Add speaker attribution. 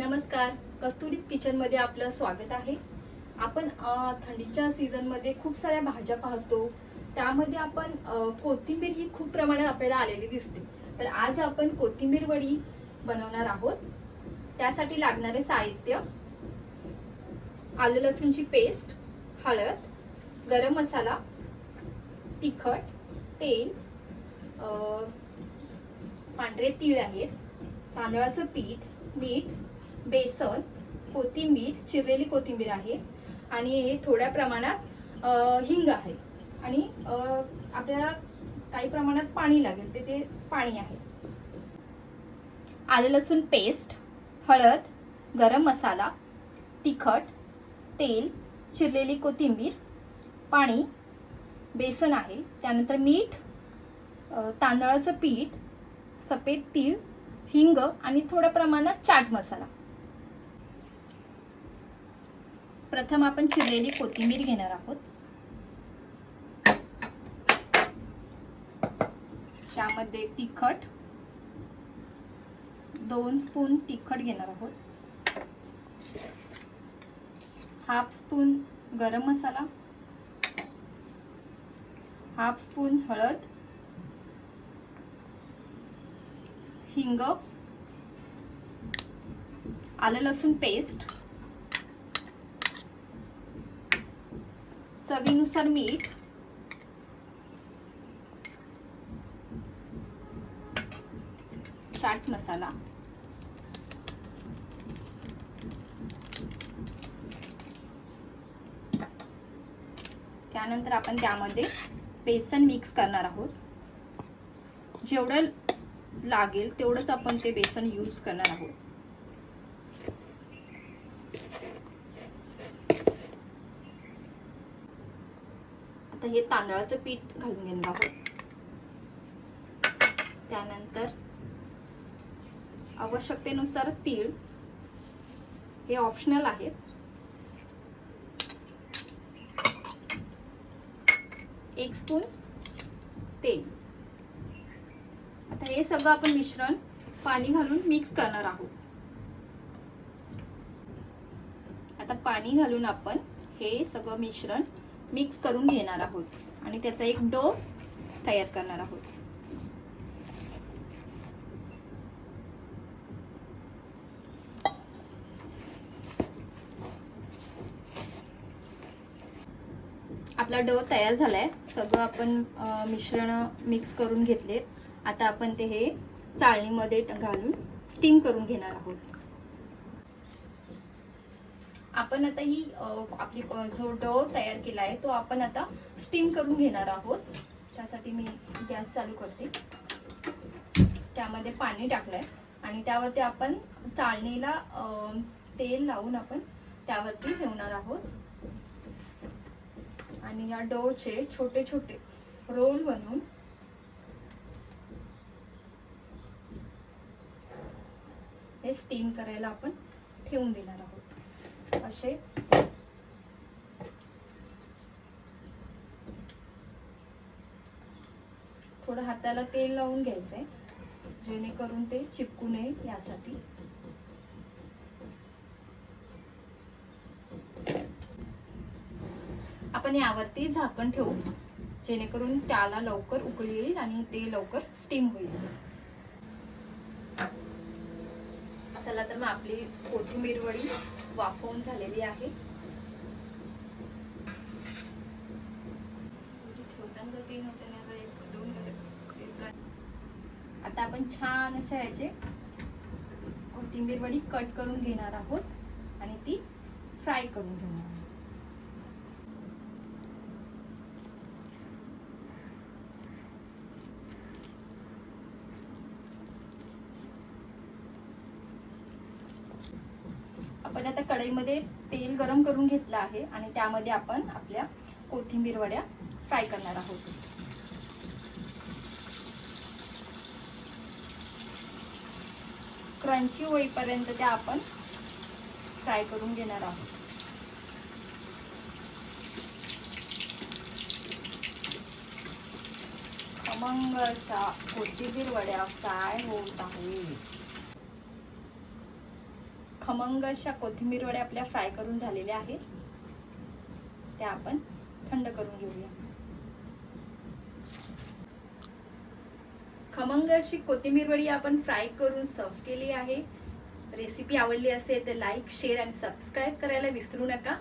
Speaker 1: नमस्कार. कस्तुरीज किचनमध्ये आपलं स्वागत आहे. आपण थंडीच्या सीझनमध्ये खूप साऱ्या भाज्या पाहतो. त्यामध्ये आपण कोथिंबीर ही खूप प्रमाणात आपल्याला आलेली दिसते. तर आज आपण कोथिंबीर वडी बनवणार आहोत. त्यासाठी लागणारे साहित्य आलं लसूणची पेस्ट हळद गरम मसाला तिखट तेल पांढरे तीळ आहेत तांदळाचं पीठ मीठ बेसन कोथिंबीर चिरलेली कोथिंबीर आहे. आणि हे थोड्या प्रमाणात हिंग आहे. आणि आपल्याला काही प्रमाणात पाणी लागेल ते ते पाणी आहे. आलं लसूण पेस्ट हळद गरम मसाला तिखट तेल चिरलेली कोथिंबीर पाणी बेसन आहे. त्यानंतर मीठ तांदळाचं पीठ सफेद तीळ हिंग आणि थोड्या प्रमाणात चाट मसाला. प्रथम आपण चिरलेली कोथिंबीर घेणार आहोत. त्यामध्ये तिखट दोन स्पून तिखट घेणार आहोत. हाफ स्पून गरम मसाला. हाफ स्पून हळद. हिंग. आलं लसूण पेस्ट. चवीनुसार मीठ. चाट मसाला. त्यानंतर आपण त्यामध्ये बेसन मिक्स करणार आहोत. जेवढं लागेल तेवढंच आपण ते बेसन यूज करणार आहोत. आता हे तांदळाचं पीठ घालून घेणार आहोत. त्यानंतर आवश्यकतेनुसार तीळ. हे ऑप्शनल आहेत. एक स्पून तेल. आता हे सगळं आपण मिश्रण पाणी घालून मिक्स करणार आहोत. आता पाणी घालून आपण हे सगळं मिश्रण मिक्स करून घेणार आहोत. आणि त्याचा एक डो तयार करणार आहोत. आपला डो तयार झालाय. सगळं आपण मिश्रण मिक्स करून घेतलेत. आता आपण ते हे चाळणीमध्ये घालून स्टीम करून घेणार आहोत. आपण आता ही आपली जो डो तयार केला आहे तो आपण आता स्टीम करून घेणार आहोत. त्यासाठी मी गॅस चालू करते. त्यामध्ये पाणी टाकलंय. आणि त्यावरती आपण चाळणीला तेल लावून आपण त्यावरती ठेवणार आहोत. आणि या डोचे छोटे छोटे रोल बनवून हे स्टीम करायला आपण ठेवून देणार आहोत. असे. थोडं हाताला तेल लावून घ्यायचंय जेणेकरून ते चिपकू नये यासाठी. आपण यावरती झाकण ठेवू जेणेकरून त्याला लवकर उकळी येईल आणि ते लवकर स्टीम होईल. चला तर मग आपली कोथिंबीर वडी वाफवून झालेली आहे. म्हणजे ना, आता एक दोन आता आपण छान अशा ह्याचे कोथिंबीर वडी कट करून घेणार आहोत आणि ती फ्राय करून घेणार आहोत. आपण आता कढईमध्ये तेल गरम करून घेतलं आहे आणि त्यामध्ये आपण आपल्या कोथिंबीर वड्या फ्राय करणार आहोत. क्रंची होईपर्यंत त्या आपण फ्राय करून घेणार आहोत. खमंग अशा कोथिंबीर वड्या फ्राय होत आहेत. खमंग अशा कोथिंबीर वड्या आपल्या फ्राय करून झालेल्या आहेत. त्या आपण थंड करून घेऊया. खमंग अशी कोथिंबीर वडी आपण फ्राय करून सर्व केली आहे. रेसिपी आवडली असेल तर लाईक शेअर आणि सबस्क्राईब करायला विसरू नका.